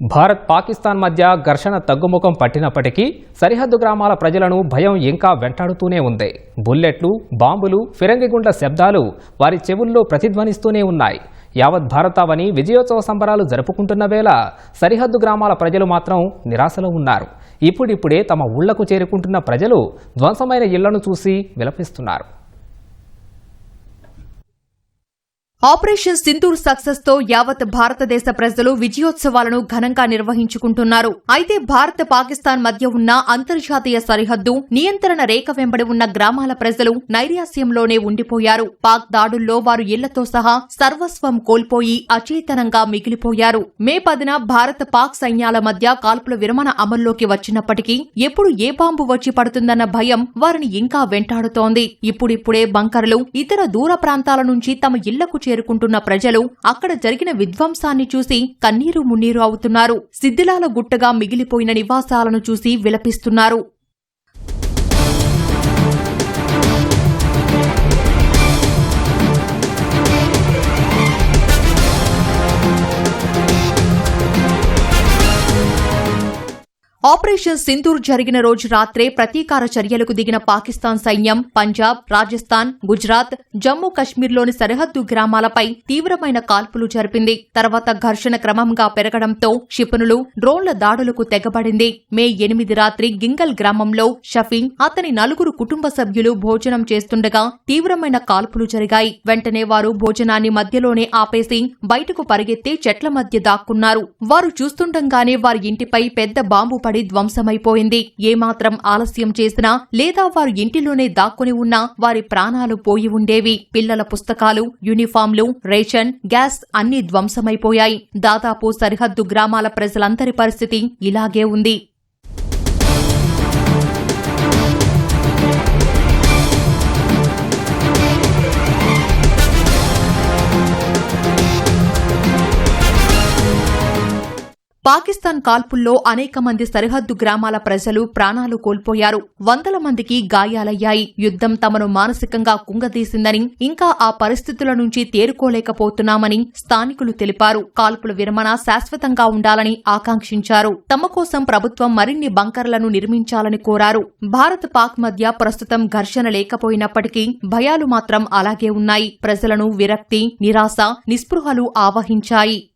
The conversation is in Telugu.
భారత్ పాకిస్తాన్ మధ్య ఘర్షణ తగ్గుముఖం పట్టినప్పటికీ సరిహద్దు గ్రామాల ప్రజలను భయం ఇంకా వెంటాడుతూనే ఉంది. బుల్లెట్లు బాంబులు ఫిరంగిగుండ్ల శబ్దాలు వారి చెవుల్లో ప్రతిధ్వనిస్తూనే ఉన్నాయి. యావత్ భారతావని విజయోత్సవ సంబరాలు జరుపుకుంటున్న వేళ సరిహద్దు గ్రామాల ప్రజలు మాత్రం నిరాశలో ఉన్నారు. ఇప్పుడిప్పుడే తమ ఊళ్ళకు చేరుకుంటున్న ప్రజలు ధ్వంసమైన ఇళ్ళను చూసి విలపిస్తున్నారు. ఆపరేషన్ సింధూర్ సక్సెస్తో యావత్ భారతదేశ ప్రజలు విజయోత్సవాలను ఘనంగా నిర్వహించుకుంటున్నారు. అయితే భారత్ పాకిస్తాన్ మధ్య ఉన్న అంతర్జాతీయ సరిహద్దు నియంత్రణ రేఖ వెంబడి ఉన్న గ్రామాల ప్రజలు నైరాస్యంలోనే ఉండిపోయారు. పాక్ దాడుల్లో వారు ఇళ్ళతో సహా సర్వస్వం కోల్పోయి అచేతనంగా మిగిలిపోయారు. మే పదిన భారత్ పాక్ సైన్యాల మధ్య కాల్పుల విరమణ అమల్లోకి వచ్చినప్పటికీ ఎప్పుడు ఏ బాంబు వచ్చి పడుతుందన్న భయం వారిని ఇంకా వెంటాడుతోంది. ఇప్పుడిప్పుడే బంకర్లు ఇతర దూర ప్రాంతాల నుంచి తమ ఇళ్ళకు చేరుకుంటున్న ప్రజలు అక్కడ జరిగిన విధ్వంసాన్ని చూసి కన్నీరు మున్నీరు అవుతున్నారు. సిద్దిలాల గుట్టగా మిగిలిపోయిన నివాసాలను చూసి విలపిస్తున్నారు. ఆపరేషన్ సింధూర్ జరిగిన రోజు రాత్రే ప్రతీకార చర్యలకు దిగిన పాకిస్తాన్ సైన్యం పంజాబ్ రాజస్థాన్ గుజరాత్ జమ్మూ కశ్మీర్లోని సరిహద్దు గ్రామాలపై తీవ్రమైన కాల్పులు జరిపింది. తర్వాత ఘర్షణ క్రమంగా పెరగడంతో క్షిపణులు డ్రోన్ల దాడులకు తెగబడింది. మే ఎనిమిది రాత్రి గింగల్ గ్రామంలో షఫీ అతని నలుగురు కుటుంబ సభ్యులు భోజనం చేస్తుండగా తీవ్రమైన కాల్పులు జరిగాయి. వెంటనే వారు భోజనాన్ని మధ్యలోనే ఆపేసి బయటకు పరిగెత్తి చెట్ల మధ్య దాక్కున్నారు. వారు చూస్తుండగానే వారి ఇంటిపై పెద్ద బాంబు పడి ధ్వంసమైపోయింది. ఏమాత్రం ఆలస్యం చేసినా లేదా వారు ఇంటిలోనే దాక్కుని ఉన్నా వారి ప్రాణాలు పోయి ఉండేవి. పిల్లల పుస్తకాలు యూనిఫామ్లు రేషన్ గ్యాస్ అన్ని ధ్వంసమైపోయాయి. దాదాపు సరిహద్దు గ్రామాల ప్రజలందరి పరిస్థితి ఇలాగే ఉంది. పాకిస్తాన్ కాల్పుల్లో అనేక మంది సరిహద్దు గ్రామాల ప్రజలు ప్రాణాలు కోల్పోయారు. వందల మందికి గాయాలయ్యాయి. యుద్దం తమను మానసికంగా కుంగదీసిందని ఇంకా ఆ పరిస్థితుల నుంచి తేరుకోలేకపోతున్నామని స్థానికులు తెలిపారు. కాల్పుల విరమణ శాశ్వతంగా ఉండాలని ఆకాంక్షించారు. తమ కోసం ప్రభుత్వం మరిన్ని బంకర్లను నిర్మించాలని కోరారు. భారత్ పాక్ మధ్య ప్రస్తుతం ఘర్షణ లేకపోయినప్పటికీ భయాలు మాత్రం అలాగే ఉన్నాయి. ప్రజలను విరక్తి నిరాశ నిస్పృహలు ఆవహించాయి.